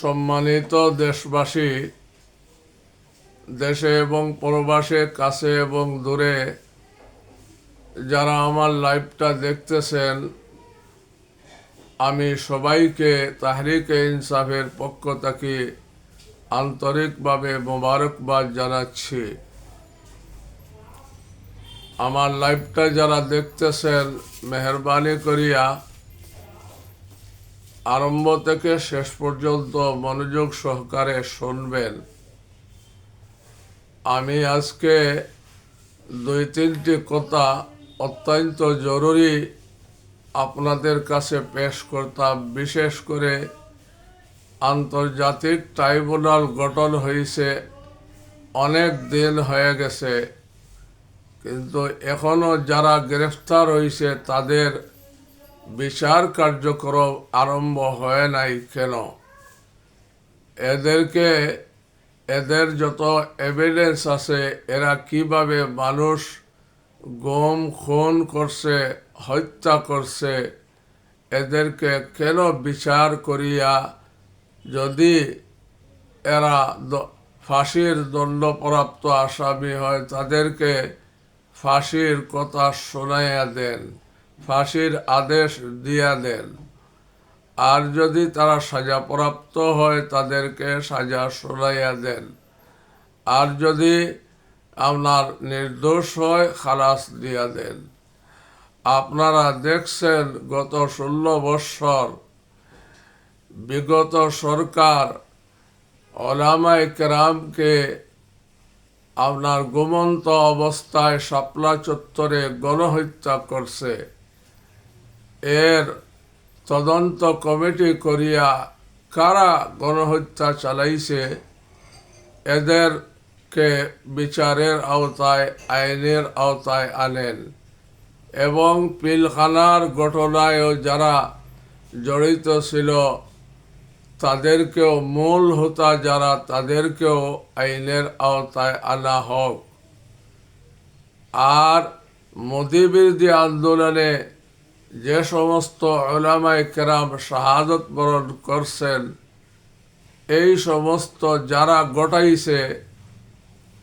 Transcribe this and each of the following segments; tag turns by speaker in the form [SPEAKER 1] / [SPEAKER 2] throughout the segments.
[SPEAKER 1] সম্মানিত দেশবাসী, দেশে এবং প্রবাসে, কাছে এবং দূরে যারা আমার লাইভটা দেখতেছেন, আমি সবাইকে তাহরিকে ইনসাফের পক্ষ থেকে আন্তরিকভাবে মোবারকবাদ জানাচ্ছি। আমার লাইভটা যারা দেখতেছেন, মেহরবানি করিয়া আরম্ভ থেকে শেষ পর্যন্ত মনোযোগ সহকারে শুনবেন। আমি আজকে দুই তিনটি কথা অত্যন্ত জরুরি আপনাদের কাছে পেশ করতাম। বিশেষ করে আন্তর্জাতিক ট্রাইব্যুনাল গঠন হয়েছে, অনেক দিন হয়ে গেছে। কিন্তু এখনও যারা গ্রেফতার হয়েছে তাদের বিচার কার্যক্রম আরম্ভ হয় নাই কেন? এদেরকে, এদের যত এভিডেন্স আছে, এরা কীভাবে মানুষ গম, খুন করছে, হত্যা করছে, এদেরকে কেন বিচার করিয়া যদি এরা ফাঁসির দণ্ডপ্রাপ্ত আসামি হয়, তাদেরকে ফাঁসির কথা শোনাইয়া দেন। ফাঁসির আদেশ দিয়া দেন। আর যদি তারা সাজাপ্রাপ্ত হয়, তাদেরকে সাজা শোনাইয়া দেন। আর যদি আপনার নির্দোষ হয়, খালাস দিয়া দেন। আপনারা দেখছেন, গত ষোলো বৎসর বিগত সরকার ওলামাই কেরামকে আপনার ঘুমন্ত অবস্থায় শাপলা চত্বরে গণহত্যা করছে। এর তদন্ত কমিটি করিয়া কারা গণহত্যা চালাইছে, এদেরকে বিচারের আওতায়, আইনের আওতায় আনেন এবং পিলখানার ঘটনায়ও যারা জড়িত ছিল, তাদেরকেও মূল হোতা যারা, তাদেরকেও আইনের আওতায় আনা হোক। আর মোদী বিরোধী আন্দোলনে যে সমস্ত ওলামায় কেরাম শাহাদত বরণ করছেন, এই সমস্ত যারা গটাইছে,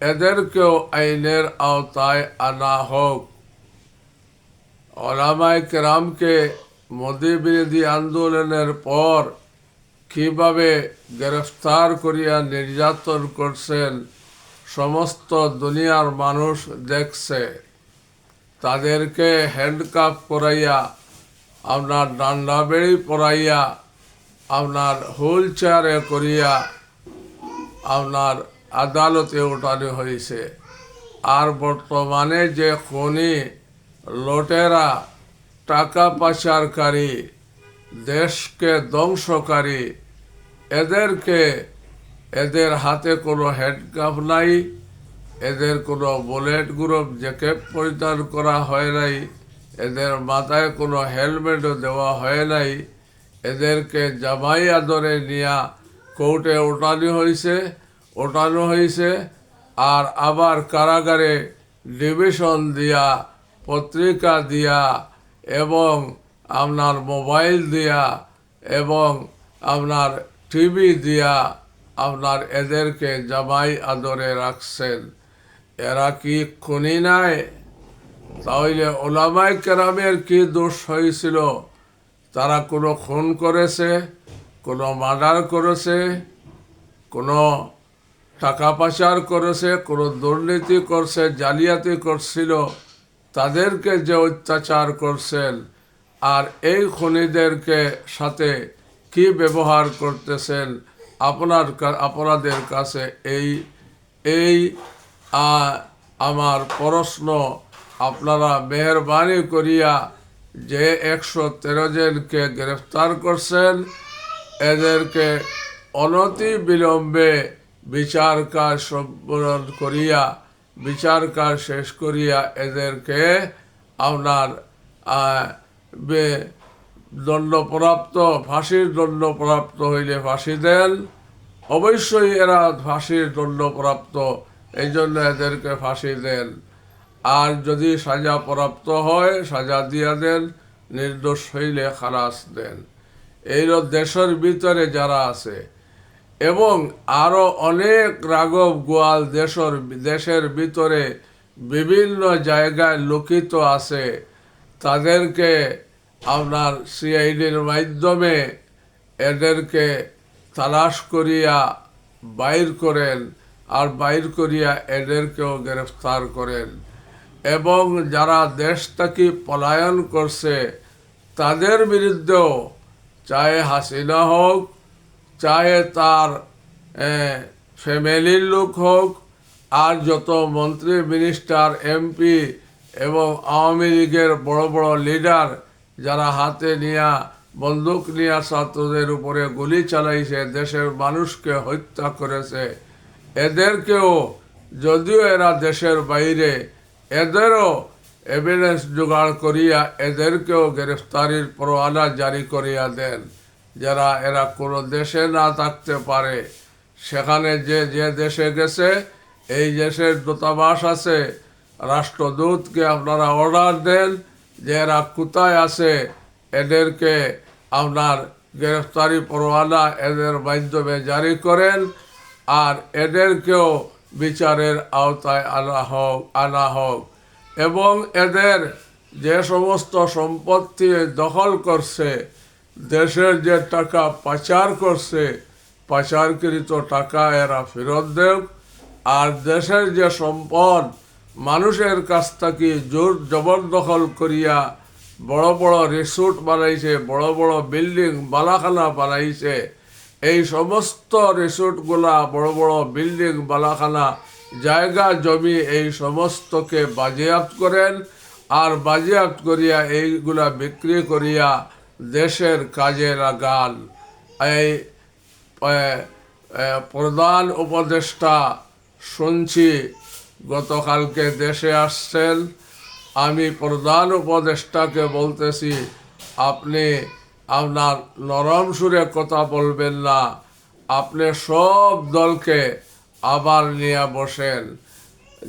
[SPEAKER 1] এদেরকেও আইনের আওতায় আনা হোক। ওলামায় কেরামকে মোদী বিরোধী আন্দোলনের পর কীভাবে গ্রেফতার করিয়া নির্যাতন করছেন, সমস্ত দুনিয়ার মানুষ দেখছে। তাদেরকে হ্যান্ডকাপ করাইয়া আপনার ডান্ডা বেড়ি পরাইয়া, আপনার হুইল চেয়ারে করিয়া আপনার আদালতে ওঠানো হয়েছে। আর বর্তমানে যে খনি লোটেরা, টাকা পাচারকারী, দেশকে ধ্বংসকারী, এদেরকে, এদের হাতে কোনো হ্যান্ডকাপ নাই। এদের কোনো বুলেট গ্রুপ জ্যাকেট পরিধান করা হয় নাই। এদের মাথায় কোনো হেলমেটও দেওয়া হয় নাই। এদেরকে জামাই আদরে নিয়া কোর্টে ওঠানো হয়েছে ওঠানো হয়েছে আর আবার কারাগারে ডিভিশন দিয়া, পত্রিকা দিয়া এবং আপনার মোবাইল দিয়া এবং আপনার টিভি দিয়া আপনার এদেরকে জামাই আদরে রাখছেন। এরা কি খুনি নাই। তাহলে ওলামাই কেরামের কি দোষ হয়েছিল? তারা কোনো খুন করেছে, কোনো মার্ডার করেছে, কোনো টাকা পাচার করেছে, কোনো দুর্নীতি করছে, জালিয়াতি করছিল, তাদেরকে যে অত্যাচার করছেন, আর এই খনিদেরকে সাথে কি ব্যবহার করতেছেন আপনার আপনাদের কাছে এই এই আমার প্রশ্ন আপনারা মেহরবানি করিয়া যে একশো তেরো জনকে গ্রেফতার করছেন, এদেরকে অনতি বিলম্বে বিচার কাজ সম্পূর্ণ করিয়া, বিচার কাজ শেষ করিয়া এদেরকে আপনার দণ্ডপ্রাপ্ত, ফাঁসির দণ্ডপ্রাপ্ত হইলে ফাঁসি দেন। অবশ্যই এরা ফাঁসির দণ্ডপ্রাপ্ত এই জন্য এদেরকে ফাঁসি দেন। আর যদি সাজা প্রাপ্ত হয়, সাজা দিয়া দেন, নির্দোষ হইলে খালাস দেন। এই দেশের ভিতরে যারা আছে, এবং আরও অনেক রাঘব গোয়াল দেশের দেশের ভিতরে বিভিন্ন জায়গায় লুকিত আছে, তাদেরকে আপনার সিআইডির মাধ্যমে এদেরকে তালাশ করিয়া বাইর করেন। আর বাইর করিয়া এদেরকেও গ্রেফতার করেন। এবং যারা দেশ থেকে পলায়ন করছে, তাদের বিরুদ্ধেও চাহে হাসিনা হোক চাহে তার ফ্যামিলির লোক হোক, আর যত মন্ত্রী, মিনিস্টার, এমপি এবং আওয়ামী লীগের বড় বড় লিডার যারা হাতে নিয়া, বন্দুক নিয়া ছাত্রদের উপরে গুলি চালাইছে, দেশের মানুষকে হত্যা করেছে এদেরকেও যদিও এরা দেশের বাইরে, এদেরও এভিডেন্স জোগাড় করিয়া এদেরকেও গ্রেফতারির পরোয়ানা জারি করিয়া দেন। যারা এরা কোনো দেশে না থাকতে পারে, সেখানে যে যে দেশে গেছে, এই দেশের দূতাবাস আছে, রাষ্ট্রদূতকে আপনারা অর্ডার দেন যে এরা কোথায় আছে, এদেরকে আপনার গ্রেফতারি পরোয়ানা এদের মাধ্যমে জারি করেন। আর এদেরকেও বিচারের আওতায় আনা হোক আনা হোক। এবং এদের যে সমস্ত সম্পত্তি দখল করছে, দেশের যে টাকা পাচার করছে, পাচারকৃত টাকা এরা ফেরত দেব আর দেশের যে সম্পদ, মানুষের কাছ থেকে জোর জবরদখল করিয়া বড় বড় রিসোর্ট বানাইছে, বড় বড় বিল্ডিং বালাখানা বানাইছে এই সমস্ত রিসোর্টগুলা, বড় বড় বিল্ডিং, বালাখানা, জায়গা, জমি, এই সমস্তকে বাজেয়াপ্ত করেন আর বাজেয়াপ্ত করিয়া এইগুলা বিক্রি করিয়া দেশের কাজে লাগান এই প্রধান উপদেষ্টা শুনছি, গতকালকে দেশে আসছেন। আমি প্রধান উপদেষ্টাকে বলতেছি, আপনি আপনার নরম সুরে কথা বলবেন না। আপনি সব দলকে আবার নিয়ে বসেন।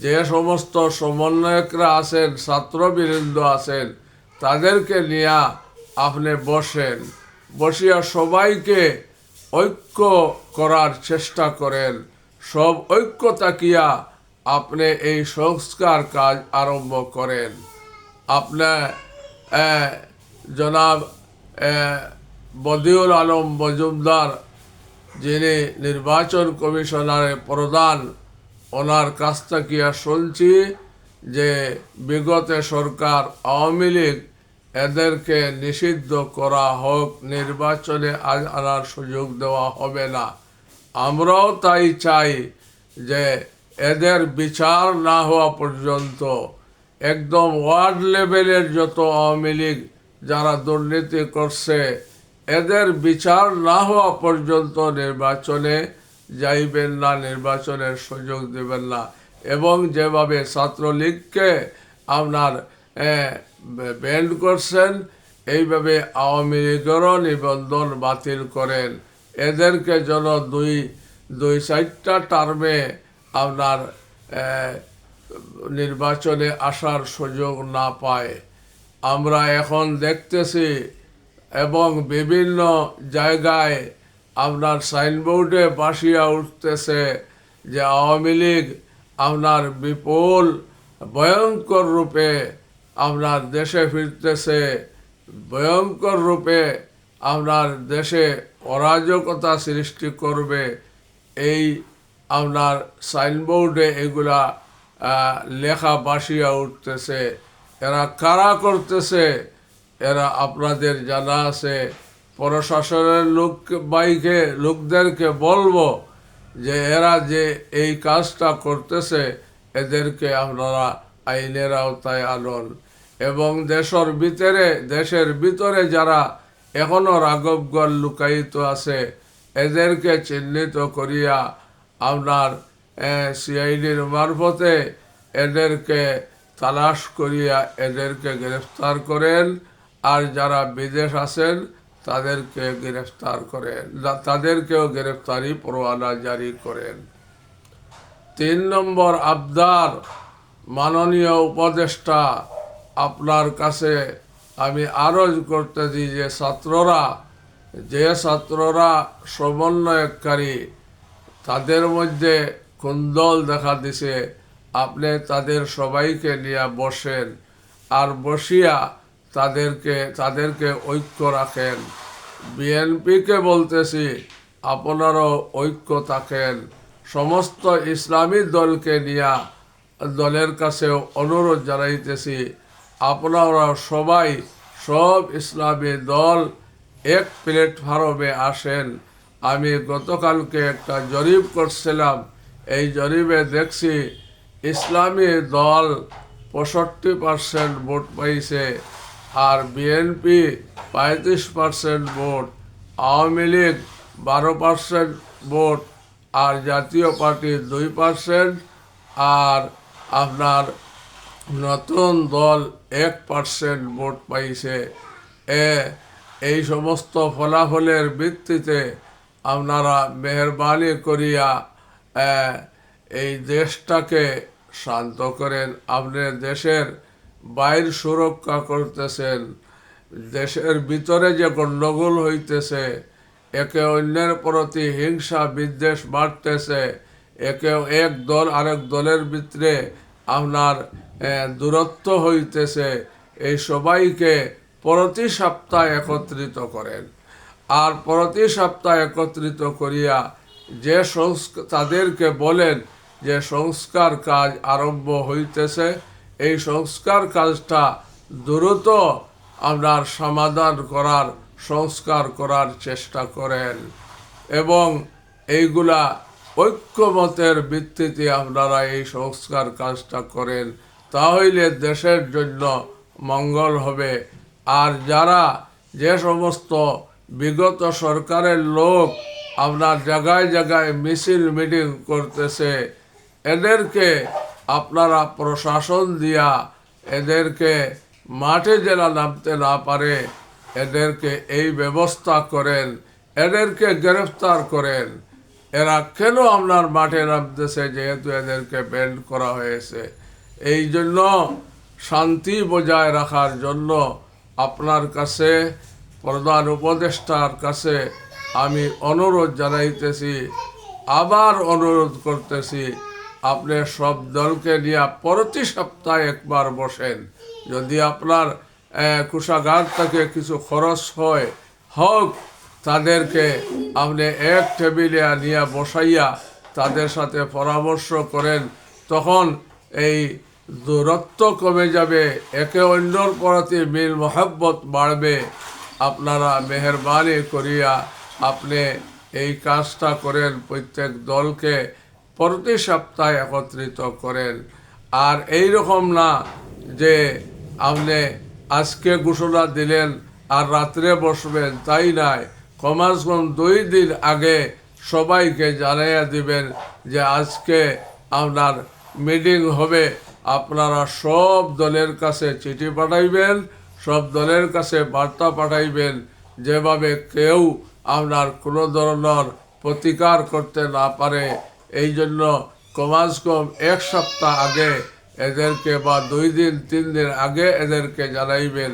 [SPEAKER 1] যে সমস্ত সমন্বয়করা আছেন ছাত্রবৃন্দ আছেন তাদেরকে নিয়ে আপনি বসেন। বসিয়া সবাইকে ঐক্য করার চেষ্টা করেন। সব ঐক্য তাকিয়া আপনি এই সংস্কার কাজ আরম্ভ করেন। আপনার আহ, জনাব বদিউল আলম মজুমদার, যিনি নির্বাচন কমিশনারের প্রধান, ওনার কাছ থেকে শুনছি যে বিগত সরকার আওয়ামী লীগ এদেরকে নিষিদ্ধ করা হোক, নির্বাচনে আজ আনার সুযোগ দেওয়া হবে না। আমরাও তাই চাই যে এদের বিচার না হওয়া পর্যন্ত একদম ওয়ার্ড লেভেলের যত আওয়ামী লীগ যারা দুর্নীতি করছে, এদের বিচার না হওয়া পর্যন্ত নির্বাচনে যাইবেন না, নির্বাচনের সুযোগ দেবেন না। এবং যেভাবে ছাত্রলীগকে আপনার ব্যান্ড করছেন, এইভাবে আওয়ামী লীগেরও নিবন্ধন বাতিল করেন। এদেরকে যেন দুই দুই চারটা টার্মে আপনার নির্বাচনে আসার সুযোগ না পায়। আমরা এখন দেখতেছি এবং বিভিন্ন জায়গায় আপনার সাইনবোর্ডে বাসিয়া উঠতেছে যে আওয়ামী লীগ আপনার বিপুল ভয়ঙ্কর রূপে আপনার দেশে ফিরতেছে, ভয়ঙ্কর রূপে আপনার দেশে অরাজকতা সৃষ্টি করবে। এই আপনার সাইনবোর্ডে এগুলা লেখা বাসিয়া উঠতেছে। এরা কারা করতেছে? এরা আপনাদের জানা আছে। প্রশাসনের লোক বাইকে, লোকদেরকে বলব যে এরা যে এই কাজটা করতেছে, এদেরকে আপনারা আইনের আওতায় আনুন। এবং দেশের ভিতরে দেশের ভিতরে যারা এখনও রাঘবগড় লুকায়িত আছে, এদেরকে চিহ্নিত করিয়া আপনার সিআইডির মারফতে এদেরকে তালাশ করিয়া এদেরকে গ্রেফতার করেন, আর যারা বিদেশ আছেন, তাদেরকে গ্রেফতার করেন। তাদেরকেও গ্রেফতারি পরোয়ানা জারি করেন। তিন নম্বর আবদার, মাননীয় উপদেষ্টা, আপনার কাছে আমি আরজ করতেছি যে ছাত্ররা যে ছাত্ররা সমন্বয়কারী, তাদের মধ্যে কুন্দল দেখা দিছে। আপনি তাদের সবাইকে নিয়ে বসেন আর বসিয়া তাদেরকে তাদেরকে ঐক্য রাখেন। বিএনপিকে বলতেছি, আপনারও ঐক্য থাকেন। সমস্ত ইসলামী দলকে নিয়ে দলের কাছে অনুরোধ জানাইতেছি, আপনারা সবাই সব ইসলামী দল এক প্ল্যাটফর্মে আসেন। আমি গতকালকে একটা জরিপ করছিলাম, এই জরিপে দেখছি ইসলামী দল পঁয়ষট্টি পার্সেন্ট ভোট পাইছে আর বিএনপি পঁয়ত্রিশ পার্সেন্ট ভোট, আওয়ামী লীগ বারো পার্সেন্ট ভোট আর জাতীয় পার্টি দুই পার্সেন্ট আর আপনার নতুন দল এক পার্সেন্ট ভোট পাইছে। এ, এই সমস্ত ফলাফলের ভিত্তিতে আপনারা মেহরবানি করিয়া এই দেশটাকে শান্ত করেন। আপনি দেশের বাইর সুরক্ষা করতেছেন। দেশের ভিতরে যে গণ্ডগোল হইতেছে, একে অন্যের প্রতি হিংসা, বিদ্বেষ বাড়তেছে। একে এক দল আরেক দলের ভিতরে আপনার দূরত্ব হইতেছে। এই সবাইকে প্রতি সপ্তাহ একত্রিত করেন। আর প্রতি সপ্তাহ একত্রিত করিয়া যে সংস্কার তাদেরকে বলেন যে সংস্কার কাজ আরম্ভ হইতেছে, এই সংস্কার কাজটা দ্রুত আপনার সমাধান করার, সংস্কার করার চেষ্টা করেন। এবং এইগুলা ঐক্যমতের ভিত্তিতে আপনারা এই সংস্কার কাজটা করেন। তাহলে দেশের জন্য মঙ্গল হবে। আর যারা যে সমস্ত বিগত সরকারের লোক আপনার জায়গায় জায়গায় মিছিল মিটিং করতেছে এদেরকে আপনারা প্রশাসন দিয়া এদেরকে মাঠে যেন নামতে না পারে, এদেরকে এই ব্যবস্থা করেন, এদেরকে গ্রেফতার করেন। এরা কেন আপনার মাঠে নামতেছে যেহেতু এদেরকে ব্যান্ড করা হয়েছে? এই জন্য শান্তি বজায় রাখার জন্য আপনার কাছে, প্রধান উপদেষ্টার কাছে আমি অনুরোধ জানাইতেছি, আবার অনুরোধ করতেছি আপনি সব দলকে নিয়ে প্রতি সপ্তাহে একবার বসেন। যদি আপনার কুষাগার থেকে কিছু খরচ হয়, হোক, তাদেরকে আপনি এক টেবিলে নিয়ে বসাইয়া তাদের সাথে পরামর্শ করেন, তখন এই দূরত্ব কমে যাবে, একে অন্যর প্রতি মিল মহাব্বত বাড়বে। আপনারা মেহরবানি করিয়া আপনি এই কাজটা করেন প্রত্যেক দলকে প্রতি সপ্তাহে একত্রিত করেন। আর এই রকম না যে আপনি আজকে ঘোষণা দিলেন আর রাত্রে বসবেন, তাই নাই কমাস কম দুই দিন আগে সবাইকে জানাইয়া দিবেন যে আজকে আপনার মিটিং হবে। আপনারা সব দলের কাছে চিঠি পাঠাইবেন, সব দলের কাছে বার্তা পাঠাইবেন। যেভাবে কেউ আপনার কোনো ধরনের প্রতিকার করতে না পারে এই জন্য কমাস কম এক সপ্তাহ আগে এদেরকে বা দুই দিন, তিন দিন আগে এদেরকে জানাইবেন।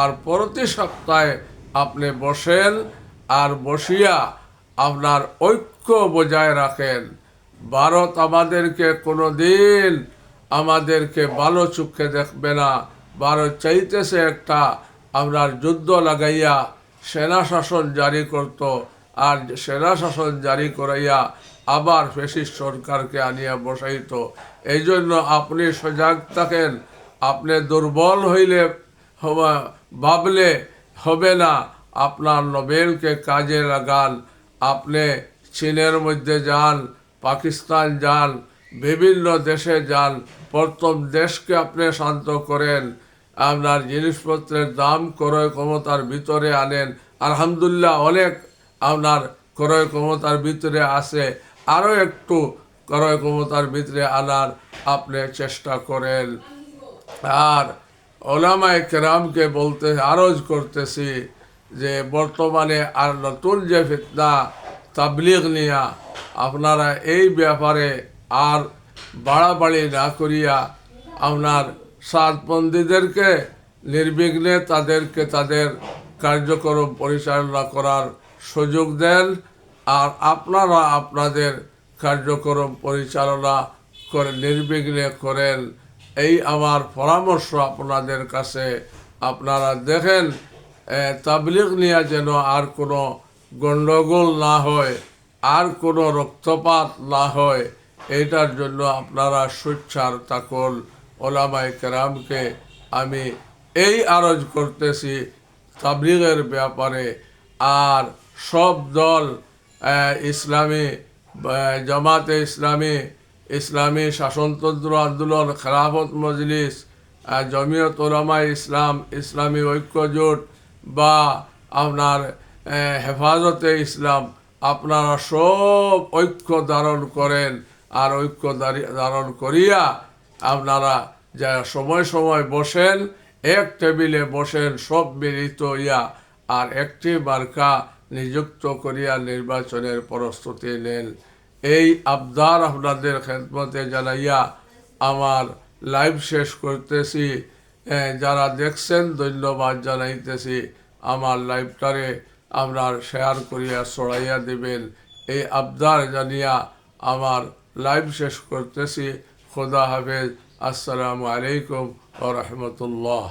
[SPEAKER 1] আর প্রতি সপ্তাহে আপনি বসেন আর বসিয়া আপনার ঐক্য বজায় রাখেন। ভারত আমাদেরকে কোনো দিন আমাদেরকে ভালো চোখে দেখবে না। ভারত চাইতেছে একটা আপনার যুদ্ধ লাগাইয়া সেনা শাসন জারি করত। আর সেনা শাসন জারি করাইয়া আবার ফেসিস্ট সরকারকে আনিয়া বসাইতো। এই জন্য আপনি সজাগ থাকেন, আপনি দুর্বল হইলে ভাবলে হবে না, আপনার নোবেলকে কাজে লাগান, আপনি চীনের মধ্যে যান, পাকিস্তান যান, বিভিন্ন দেশে যান, প্রথম দেশকে আপনি শান্ত করেন, আপনার জিনিসপত্রের দাম ক্রয় ক্ষমতার ভিতরে আনেন। আলহামদুলিল্লাহ, অনেক আপনার ক্রয় ক্ষমতার ভিতরে আছে। আরও একটু ক্রয় ক্ষমতার ভিতরে আনার আপনি চেষ্টা করেন। আর ওলামায় কেরামকে বলতে আরজ করতেছি যে বর্তমানে আর নতুন যে ফিতনা তাবলিগ নিয়া আপনারা এই ব্যাপারে আর বাড়াবাড়ি না করিয়া আপনার সাতবন্দীদেরকে নির্বিঘ্নে তাদেরকে তাদের কার্যক্রম পরিচালনা করার সুযোগ দেন। আর আপনারা আপনাদের কার্যক্রম পরিচালনা করে নির্বিঘ্নে করেন। এই আমার পরামর্শ আপনাদের কাছে। আপনারা দেখেন তাবলিগ নিয়ে যেন আর কোনো গণ্ডগোল না হয়, আর কোনো রক্তপাত না হয় এইটার জন্য আপনারা সুচ্ছার তাকল ওলামাই কেরামকে আমি এই আরজ করতেছি তাবলিগের ব্যাপারে। আর সব দল ইসলামী জামাতে ইসলামী ইসলামী শাসনতন্ত্র আন্দোলন, খেলাফত মজলিস জমিয়ত ওলামা ইসলাম, ইসলামী ঐক্য জোট বা আপনার হেফাজতে ইসলাম, আপনারা সব ঐক্য ধারণ করেন আর ঐক্য ধারণ করিয়া আপনারা যা সময় সময় বসেন, এক টেবিলে বসেন, সব মিলিত ইয়া আর একটি মার্কা নিযুক্ত করিয়া নির্বাচনের প্রস্তুতি নেন। এই আবদার আপনাদের খেদমতে জানাইয়া আমার লাইভ শেষ করতেছি। যারা দেখছেন, ধন্যবাদ জানাইতেছি। আমার লাইভটারে আপনার শেয়ার করিয়া ছড়াইয়া দিবেন। এই আবদার জানিয়া আমার লাইভ শেষ করতেছি। খোদা হাফেজ। আসসালামু আলাইকুম ও রহমতুল্লাহ।